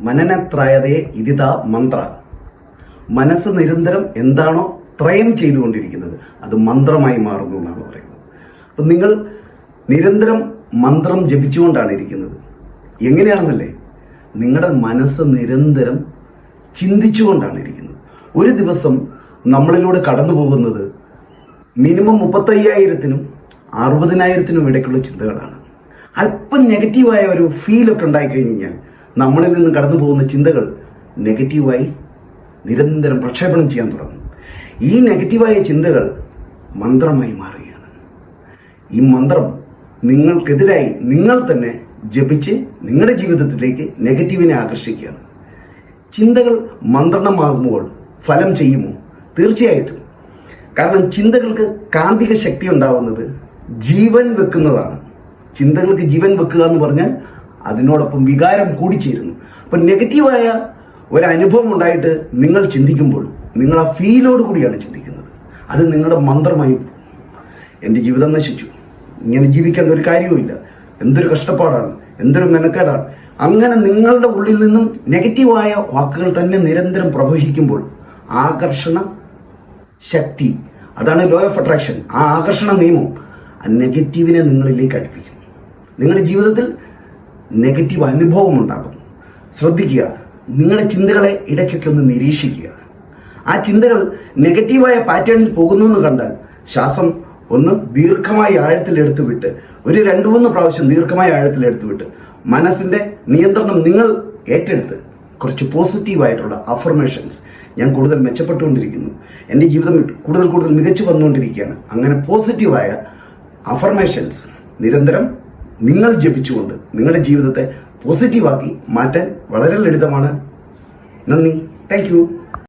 മനനത്രയതേ ഇതിത മന്ത്ര. മനസ്സ് നിരന്തരം എന്താണോ ത്രയം ചെയ്തുകൊണ്ടിരിക്കുന്നത് അത് മന്ത്രമായി മാറുന്നു എന്നാണ് പറയുന്നത്. അപ്പം നിങ്ങൾ നിരന്തരം മന്ത്രം ജപിച്ചുകൊണ്ടാണ് ഇരിക്കുന്നത്. എങ്ങനെയാണെന്നല്ലേ? നിങ്ങളുടെ മനസ്സ് നിരന്തരം ചിന്തിച്ചുകൊണ്ടാണ് ഇരിക്കുന്നത്. ഒരു ദിവസം നമ്മളിലൂടെ കടന്നു പോകുന്നത് മിനിമം മുപ്പത്തയ്യായിരത്തിനും അറുപതിനായിരത്തിനും ഇടയ്ക്കുള്ള ചിന്തകളാണ്. അല്പം നെഗറ്റീവായ ഒരു ഫീലൊക്കെ ഉണ്ടായിക്കഴിഞ്ഞ് കഴിഞ്ഞാൽ നമ്മളിൽ നിന്ന് കടന്നു പോകുന്ന ചിന്തകൾ നെഗറ്റീവായി നിരന്തരം പ്രക്ഷേപണം ചെയ്യാൻ തുടങ്ങും. ഈ നെഗറ്റീവായ ചിന്തകൾ മന്ത്രമായി മാറുകയാണ്. ഈ മന്ത്രം നിങ്ങൾക്കെതിരായി നിങ്ങൾ തന്നെ ജപിച്ച് നിങ്ങളുടെ ജീവിതത്തിലേക്ക് നെഗറ്റീവിനെ ആകർഷിക്കുകയാണ്. ചിന്തകൾ മന്ത്രണമാകുമ്പോൾ ഫലം ചെയ്യുമോ? തീർച്ചയായിട്ടും. കാരണം ചിന്തകൾക്ക് കാന്തിക ശക്തി ഉണ്ടാവുന്നത് ജീവൻ വെക്കുന്നതാണ്. ചിന്തകൾക്ക് ജീവൻ വെക്കുക എന്ന് പറഞ്ഞാൽ അതിനോടൊപ്പം വികാരം കൂടിച്ചേരുന്നു അപ്പം നെഗറ്റീവായ ഒരു അനുഭവം ഉണ്ടായിട്ട് നിങ്ങൾ ചിന്തിക്കുമ്പോൾ നിങ്ങൾ ആ ഫീലോട് കൂടിയാണ് ചിന്തിക്കുന്നത്. അത് നിങ്ങളുടെ മന്ത്രമായി. എന്റെ ജീവിതം നശിച്ചു. ഇങ്ങനെ ജീവിക്കേണ്ട ഒരു കാര്യവുമില്ല. എന്തൊരു കഷ്ടപ്പാടാണ് എന്തൊരു മെനക്കേടാണ്. അങ്ങനെ നിങ്ങളുടെ ഉള്ളിൽ നിന്നും നെഗറ്റീവായ വാക്കുകൾ തന്നെ നിരന്തരം പ്രവഹിക്കുമ്പോൾ ആകർഷണ ശക്തി അതാണ് ലോ ഓഫ് അട്രാക്ഷൻ ആ ആകർഷണ നിയമം ആ നെഗറ്റീവിനെ നിങ്ങളിലേക്ക് അടുപ്പിക്കും നിങ്ങളുടെ ജീവിതത്തിൽ നെഗറ്റീവ് അനുഭവം ഉണ്ടാകും ശ്രദ്ധിക്കുക നിങ്ങളുടെ ചിന്തകളെ ഇടയ്ക്കൊക്കെ ഒന്ന് നിരീക്ഷിക്കുക. ആ ചിന്തകൾ നെഗറ്റീവായ പാറ്റേണിൽ പോകുന്നു എന്ന് കണ്ടാൽ ശ്വാസം ഒന്ന് ദീർഘമായി ആഴത്തിലെടുത്ത് വിട്ട് ഒരു രണ്ടു മൂന്ന് പ്രാവശ്യം ദീർഘമായ ആഴത്തിലെടുത്ത് വിട്ട് മനസ്സിന്റെ നിയന്ത്രണം നിങ്ങൾ ഏറ്റെടുത്ത് കുറച്ച് പോസിറ്റീവായിട്ടുള്ള അഫർമേഷൻസ് ഞാൻ കൂടുതൽ മെച്ചപ്പെട്ടുകൊണ്ടിരിക്കുന്നു. എന്റെ ജീവിതം കൂടുതൽ കൂടുതൽ മികച്ചു വന്നുകൊണ്ടിരിക്കുകയാണ്. അങ്ങനെ പോസിറ്റീവായ അഫർമേഷൻസ് നിരന്തരം നിങ്ങൾ ജപിച്ചുകൊണ്ട് നിങ്ങളുടെ ജീവിതത്തെ പോസിറ്റീവാക്കി മാറ്റാൻ വളരെ ലളിതമാണ്. നന്ദി. താങ്ക്